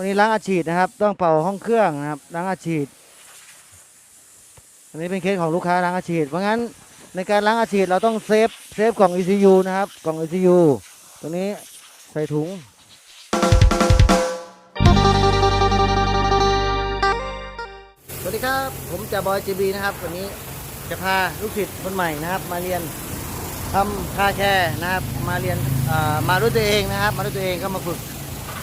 วันนี้ล้างอาฉีดนะครับ ต้องเป่าห้องเครื่องนะครับล้างอาฉีดอันนี้เป็นเคสของลูกค้าล้างอาฉีดเพราะงั้นในการล้างอาฉีดเราต้องเซฟเซฟกล่อง ECU นะครับกล่อง ECU ตัวนี้ใส่ถุงสวัสดีครับ ผมจ่าบอยจีบีนะครับ วันนี้จะพาลูกศิษย์คนใหม่นะครับ มาเรียนทำคาแคร์นะครับ มาเรียนอ่ามาด้วยตัวเองนะครับ มาด้วยตัวเองก็มาฝึก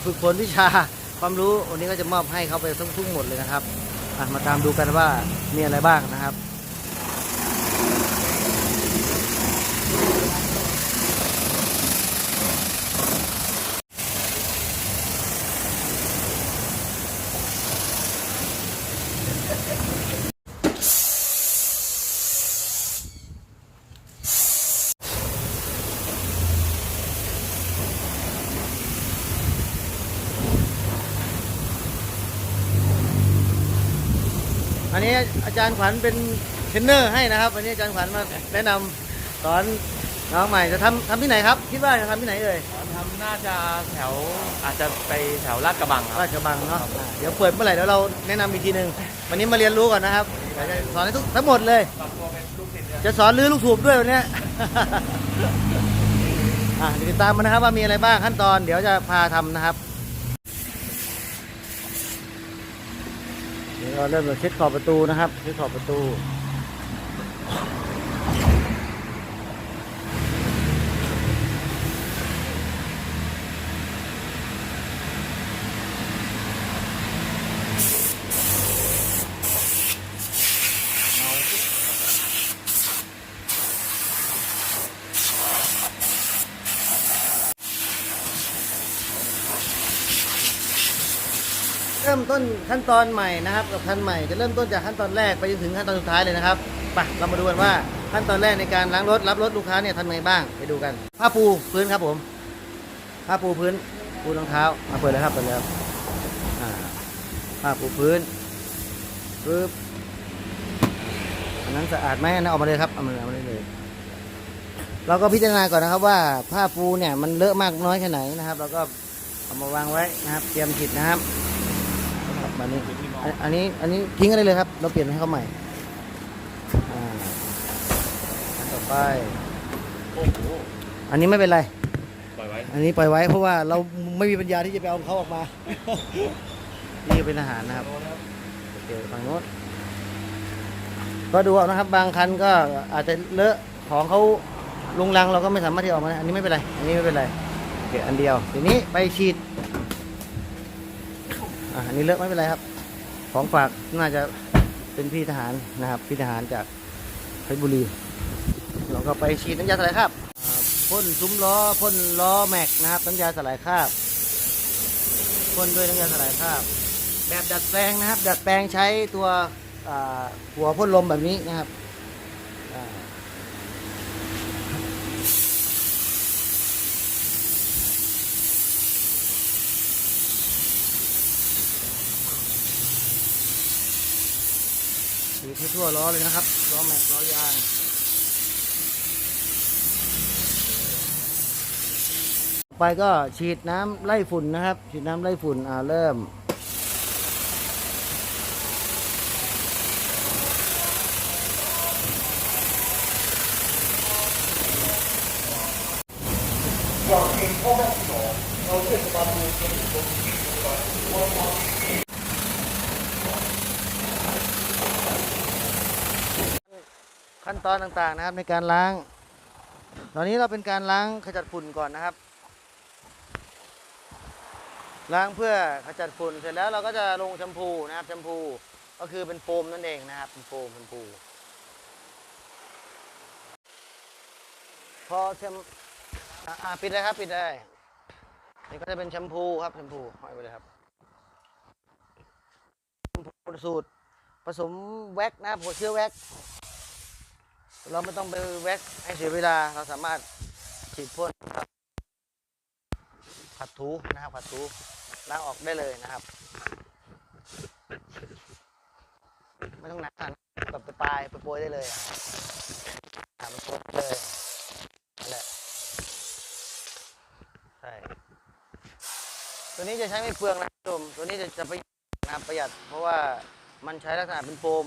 ฝึกฝนวิชา ความรู้วันนี้ก็จะมอบให้เขาไปทั้งทุกหมดเลยนะครับมาตามดูกันว่ามีอะไรบ้างนะครับ นนี้อาจารย์ขวัญเป็นเทรนเนอร์ให้นะครับ วันนี้อาจารย์ขวัญมาแนะนำสอนน้องใหม่จะทำทำที่ไหนครับ คิดว่าจะทำที่ไหนเอ่ยทำน่าจะแถวอาจจะไปแถวลาดกระบังครับ ราชกระบังเนาะอ่าเดี๋ยวเปิดเมื่อไหร่เดี๋ยวเราแนะนำอีกทีหนึ่งวันนี้มาเรียนรู้ก่อนนะครับเดี๋ยวจะสอนให้ทุกทั้งหมดเลย จะสอนลื้อลูกสูบด้วยวันเนี้ย อะเดี๋ยวติดตามมานะครับว่ามีอะไรบ้างขั้นตอนเดี๋ยวจะพาทำนะครับ เราเริ่มจากเช็ดขอบประตูนะครับเช็ดขอบประตู ต้นขั้นตอนใหม่นะครับกับขั้นใหม่จะเริ่มต้นจากขั้นตอนแรกไปจนถึงขั้นตอนสุดท้ายเลยนะครับไปเรามาดูกันว่าขั้นตอนแรกในการล้างรถรับรถลูกค้าเนี่ยทำไงบ้างไปดูกันผ้าปูพื้นครับผมผ้าปูพื้นปูรองเท้ามาเปิดเลยครับเปิดเลยครับผ้าปูพื้นปึ๊บอันนั้นสะอาดไหมอันนั้นออกมาเลยครับเอามาเลยเอามาเลยเราก็พิจารณาก่อนนะครับว่าผ้าปูเนี่ยมันเลอะมากน้อยแค่ไหนนะครับ เราก็เอามาวางไว้นะครับ เตรียมผิดนะครับ ครับอันนี้อันอันนี้อันนี้ทิ้งกันได้เลยครับ เราเปลี่ยนให้เขาใหม่อ่าอันต่อไป โอ้โหอันนี้ไม่เป็นไร ปล่อยไว้อันนี้ปล่อยไว้เพราะว่าเราไม่มีปัญญาที่จะไปเอาเขาออกมา นี่เป็นอาหารนะครับโอเคฝั่งโน้นก็ดูเอานะครับ บางคันก็อาจจะเลอะของเขาลุงลังเราก็ไม่สามารถที่จะออกมาได้อันนี้ไม่เป็นไร อันนี้ไม่เป็นไรโอเคอันเดียวทีนี้ไปฉีด อะอันนี้เลอะไม่เป็นไรครับ ของฝากน่าจะเป็นพี่ทหารนะครับ พี่ทหารจากเพชรบุรี เราก็ไปฉีดน้ำยาสลายคราบพ่นซุ้มล้อพ่นล้อแม็กนะครับ น้ำยาสลายคราบพ่นด้วยน้ำยาสลายคราบ แบบดัดแปลงนะครับ ดัดแปลงใช้ตัวหัวพ่นลมแบบนี้นะครับอ่าฉีด ให้ทั่วล้อเลยนะครับล้อแม็กล้อยางไปก็ฉีดน้ำไล่ฝุ่นนะครับ ฉีดน้ำไล่ฝุ่นอ่าเริ่ม ขั้นตอนต่างๆนะครับในการล้าง ตอนนี้เราเป็นการล้างขจัดฝุ่นก่อนนะครับ ล้างเพื่อขจัดฝุ่นเสร็จแล้วเราก็จะลงแชมพูนะครับแชมพูก็คือเป็นโฟมนั่นเองนะครับเป็นโฟมเป็นโฟมพอแชมอะอ่าปิดเลยครับปิดได้นี่ก็จะเป็นแชมพูครับแชมพูห้อยไปเลยครับแชมพูสูตรผสมแว็กนะครับหัวเชื้อแว็ก เราไม่ต้องไปแว็กให้เสียเวลา เราสามารถฉีดพ่นครับขัดถูนะครับขัดถูล้างออกได้เลยนะครับ ไม่ต้องหนักขนาดแบบปลายๆโปรยได้เลยอะมันโปรยเลยนั่นแหละใช่ตัวนี้จะใช้ไม่เปลืองนะครับผู้ชมตัวนี้จะจะประหยัดนะประหยัด เพราะว่ามันใช้ลักษณะเป็นโฟม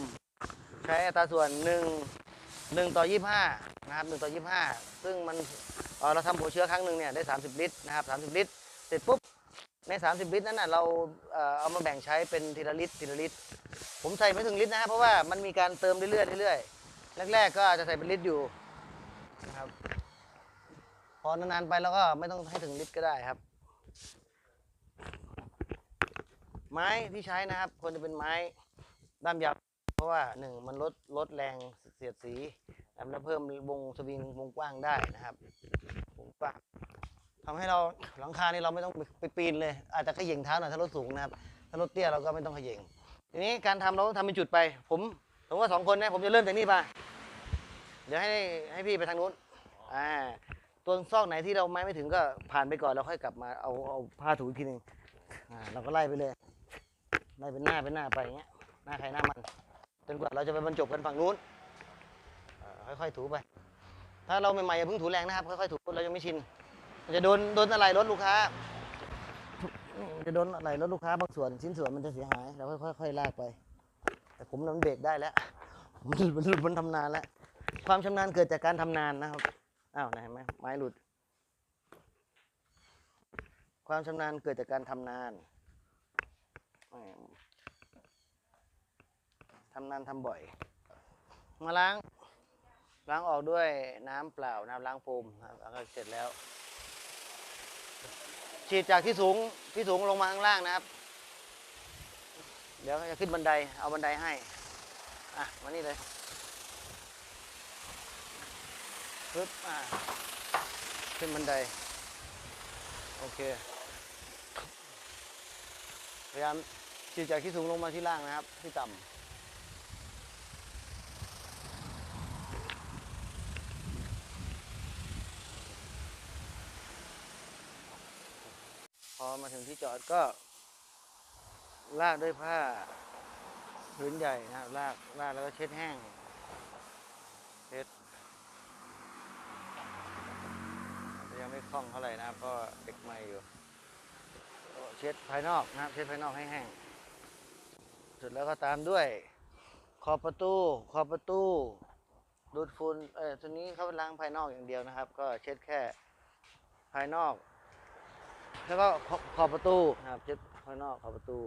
ใช้อัตราส่วน1 1 ต่อ 25 นะครับ 1 ต่อ 25 ซึ่งมันเเราทำหัวเชื้อครั้งหนึ่งเนี่ยได้ 30 ลิตรนะครับ 30 ลิตร เสร็จปุ๊บ ใน 30 ลิตรนั้นน่ะเราเอามาแบ่งใช้เป็นทีละลิตรทีละลิตร ผมใส่ไม่ถึงลิตรนะครับเพราะว่ามันมีการเติมเรื่อยๆเรื่อยๆแรก ๆ ก็อาจจะใส่เป็นลิตรอยู่นะครับพอนานๆไปแล้วก็ไม่ต้องให้ถึงลิตรก็ได้ครับ ไม้ที่ใช้นะครับควรจะเป็นไม้ด้ามยาวเพราะว่าหนึ่งมันลดลดแรง เสียดสีนะครับแล้วเพิ่มวงสวิงวงกว้างได้นะครับวงกว้างทำให้เราหลังคานี่เราไม่ต้องไปปีนเลย อาจจะขย่งเท้าหน่อยถ้ารถสูงนะครับ ถ้ารถเตี้ยเราก็ไม่ต้องขย่งทีนี้การทำเราต้องทำเป็นจุดไป ผมผมว่าสองคนนะผมจะเริ่มจากนี่มาเดี๋ยวให้ให้พี่ไปทางนู้นอ่าตัวซอกไหนที่เราไม้ไม่ถึงก็ผ่านไปก่อนเราค่อยกลับมาเอาเอาผ้าถูอีกทีหนึ่งอ่าเราก็ไล่ไปเลยไล่เป็นหน้าเป็นหน้าไปอย่างเงี้ยหน้าใครหน้ามันจนกว่าเราจะไปบรรจบกันฝั่งนู้น ค่อยๆถูไป ถ้าเราใหม่ๆอย่าเพิ่งถูแรงนะครับ ค่อยๆถูเรายังไม่ชินจะโดนโดนอะไรรถลูกค้า จะโดนอะไรรถลูกค้าบางส่วนชิ้นส่วนมันจะเสียหายเราค่อยๆค่อยๆลากไป แต่ผมน่ะมันเบรกได้แล้ว มันมันมันทำนานแล้ว ความชำนาญเกิดจากการทำนานนะครับ อ้าวไหนไหมไม้หลุด ความชำนาญเกิดจากการทำนานทำนานทำบ่อย มาล้าง ล้างออกด้วยน้ำเปล่าน้ำล้างโฟมนะครับแล้วก็เสร็จแล้ว ฉีดจากที่สูงที่สูงลงมาข้างล่างนะครับ เดี๋ยวจะขึ้นบันไดเอาบันไดให้อะมานี่เลยปึ๊บอะขึ้นบันไดโอเคพยายามฉีดจากที่สูงลงมาที่ล่างนะครับ ที่ต่ำ มาถึงที่จอดก็ลากด้วยผ้าพื้นใหญ่นะครับลากลากแล้วก็เช็ดแห้งเช็ดยังไม่คล่องเท่าไหร่นะครับเพราะเด็กใหม่อยู่ เช็ดภายนอกนะเช็ดภายนอกให้แห้งเสร็จแล้วก็ตามด้วย ขอบประตู ขอบประตูดูดฝุ่นเออตัวนี้เขาล้างภายนอกอย่างเดียวนะครับ ก็เช็ดแค่ภายนอก แล้วก็ขอบขอบประตูนะครับเช็ดภายนอกขอบประตู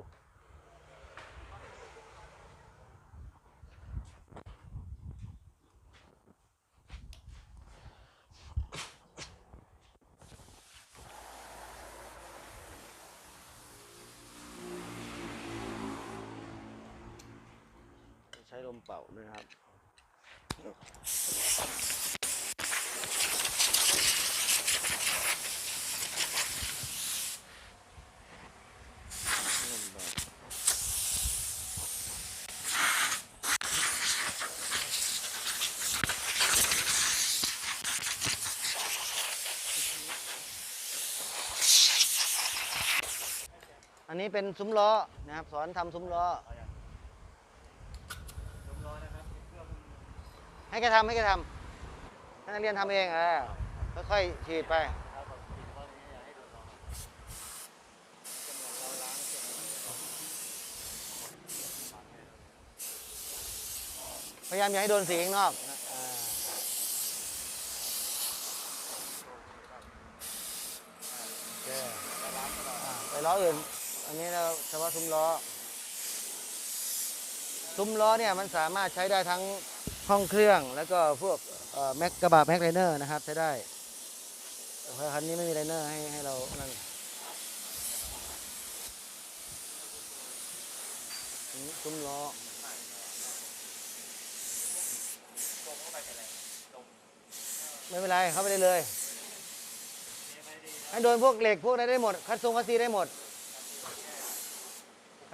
ใช้ลมเป่าด้วยนะครับ ลมเป่า อันนี้เป็นซุ้มล้อนะครับ สอนทำซุ้มล้อให้แกทำให้แกทำให้นักเรียนทำเองเออค่อยๆฉีดไปพยายามอย่าให้โดนสีข้างนอกนะอ่าโอเคไปล้ออื่น อันนี้เราเฉพาะซุ้มล้อ ซุ้มล้อเนี่ยมันสามารถใช้ได้ทั้งห้องเครื่องแล้วก็พวกแม็กกระบะแม็กไลเนอร์นะครับใช้ได้แต่ว่าคันนี้ไม่มีไลเนอร์ให้ให้เรานั่นซุ้มล้อไม่เป็นไรเข้าไปได้เลยให้โดนพวกเหล็กพวกอะไรได้หมด คัดทรงคัดซีได้หมด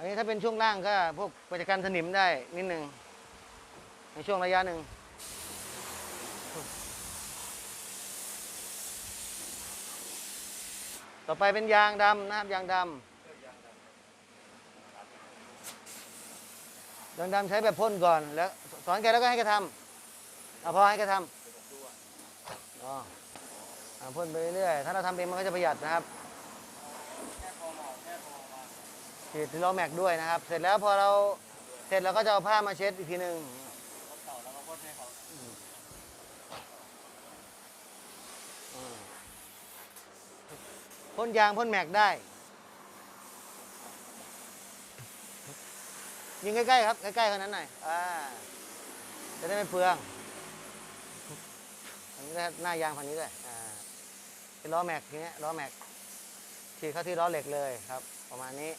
อันนี้ถ้าเป็นช่วงล่างก็พวกประจกันสนิมได้นิดนึงในช่วงระยะหนึ่งต่อไปเป็นยางดำนะครับยางดำยางดำใช้แบบพ่นก่อนแล้วสอนแกแล้วก็ให้แกทำเอาพอให้แกทำอ๋ออ่าพ่นไปเรื่อยถ้าเราทำเองมันก็จะประหยัดนะครับ ฉีดที่ล้อแม็กด้วยนะครับ เสร็จแล้วพอเราเสร็จเราก็จะเอาผ้ามาเช็ดอีกทีหนึ่งพ่นยางพ่นแม็กได้ยิงใกล้ๆครับใกล้ๆกันนั้นหน่อยอ่าจะได้ไม่เปลืองอันนี้หน้ายางฝั่งนี้ด้วยอ่าเป็นล้อแม็กทีเนี้ยล้อแม็กฉีดเข้าที่ล้อเหล็กเลยครับ ประมาณนี้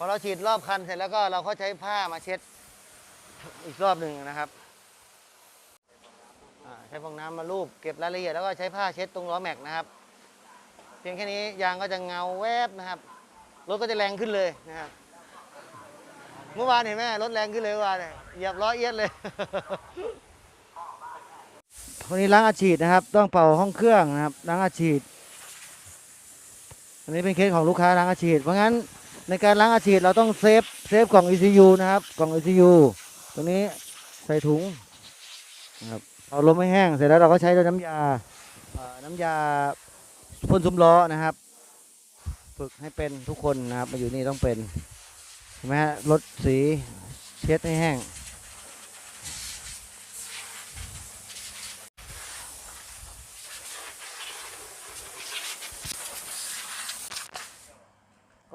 พอเราฉีดรอบคันเสร็จแล้วก็เราก็ใช้ผ้ามาเช็ดอีกรอบหนึ่งนะครับใช้ฟองน้ำมาลูบเก็บรายละเอียดแล้วก็ใช้ผ้าเช็ดตรงล้อแม็กนะครับ เพียงแค่นี้ยางก็จะเงาแวบนะครับรถก็จะแรงขึ้นเลยนะครับ เมื่อวานเห็นไหมรถแรงขึ้นเลยเมื่อวานเนี่ยเหยียบล้อเอียดเลยวันนี้ล้างอาฉีดนะครับ ต้องเป่าห้องเครื่องนะครับล้างอาฉีดอันนี้เป็นเคสของลูกค้าล้างอาฉีดเพราะงั้น ในการล้างอาชีพเราต้องเซฟเซฟกล่อง ECU นะครับ กล่อง ECU ตรงนี้ใส่ถุงนะครับเอาลมให้แห้งเสร็จแล้วเราก็ใช้ด้วยน้ำยาเอ่อน้ำยาพ่นซุ้มล้อนะครับ ฝึกให้เป็นทุกคนนะครับมาอยู่นี่ต้องเป็นเห็นไหมฮะลดสีเช็ดให้แห้ง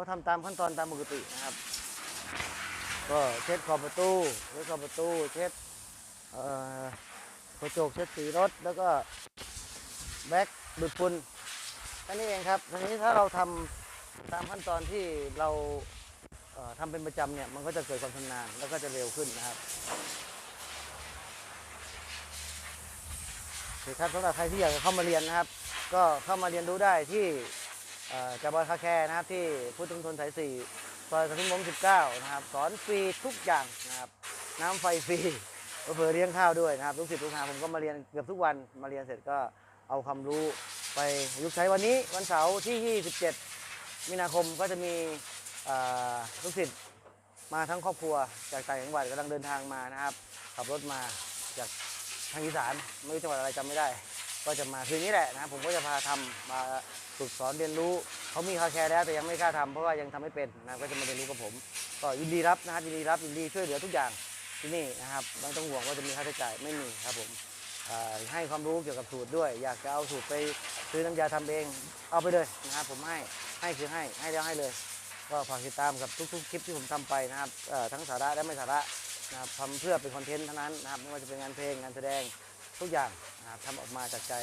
ก็ทำตามขั้นตอนตามปกตินะครับ ก็เช็ดขอบประตูเช็ดขอบประตูเช็ดกระจกเช็ดสีรถแล้วก็แบ็คดูดฝุ่นแค่นี้เองครับทีนี้ถ้าเราทำตามขั้นตอนที่เราเอ่อทำเป็นประจำเนี่ยมันก็จะเกิดความชำนาญแล้วก็จะเร็วขึ้นนะครับโอเคครับสำหรับใครที่อยากจะเข้ามาเรียนนะครับ ก็เข้ามาเรียนรู้ได้ที่ เอ่อจาบอยคาแคร์นะครับที่พุทธมณฑลสายสี่ซอยกระทุ่มล้ม19 นะครับสอนฟรีทุกอย่างนะครับน้ำไฟฟรีเผื่อเลี้ยงข้าวด้วยนะครับลูกศิษย์ลูกหาผมก็มาเรียนเกือบทุกวันมาเรียนเสร็จก็เอาความรู้ไปยุกใช้วันนี้วันเสาร์ที่ 27 มีนาคมก็จะมีลูกศิษย์มาทั้งครอบครัวจากต่างจังหวัดกำลังเดินทางมานะครับขับรถมาจากทางอีสานไม่รู้จังหวัดอะไรจำไม่ได้ ก็จะมาคืนนี้แหละนะครับผมก็จะพาทำมาฝึกสอนเรียนรู้เขามีคาแคร์แล้วแต่ยังไม่กล้าทำเพราะว่ายังทำไม่เป็นนะครับก็จะมาเรียนรู้กับผม ก็ยินดีรับนะครับยินดีรับยินดีช่วยเหลือทุกอย่างที่นี่นะครับไม่ต้องห่วงว่าจะมีค่าใช้จ่ายไม่มีครับผมให้ความรู้เกี่ยวกับสูตรด้วย อยากจะเอาสูตรไปซื้อน้ำยาทำเองเอาไปเลยนะครับผมให้ให้คือให้ให้แล้วให้เลย ก็ฝากติดตามกับทุกๆคลิปที่ผมทำไปนะครับทั้งสาระและไม่สาระนะครับทำเพื่อเป็นคอนเทนต์เท่านั้นนะครับไม่ว่าจะเป็นงานเพลงงานแสดงทุกอย่าง นะครับทำออกมาจากใจ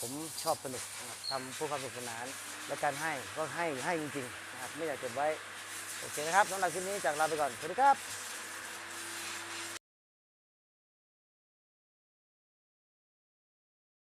ผมชอบสนุกนะครับทำเพื่อความสนุกสนาน และการให้ก็ให้ให้จริงๆนะครับไม่อยากเก็บไว้โอเคนะครับสำหรับคลิปนี้จากลาไปก่อนสวัสดีครับ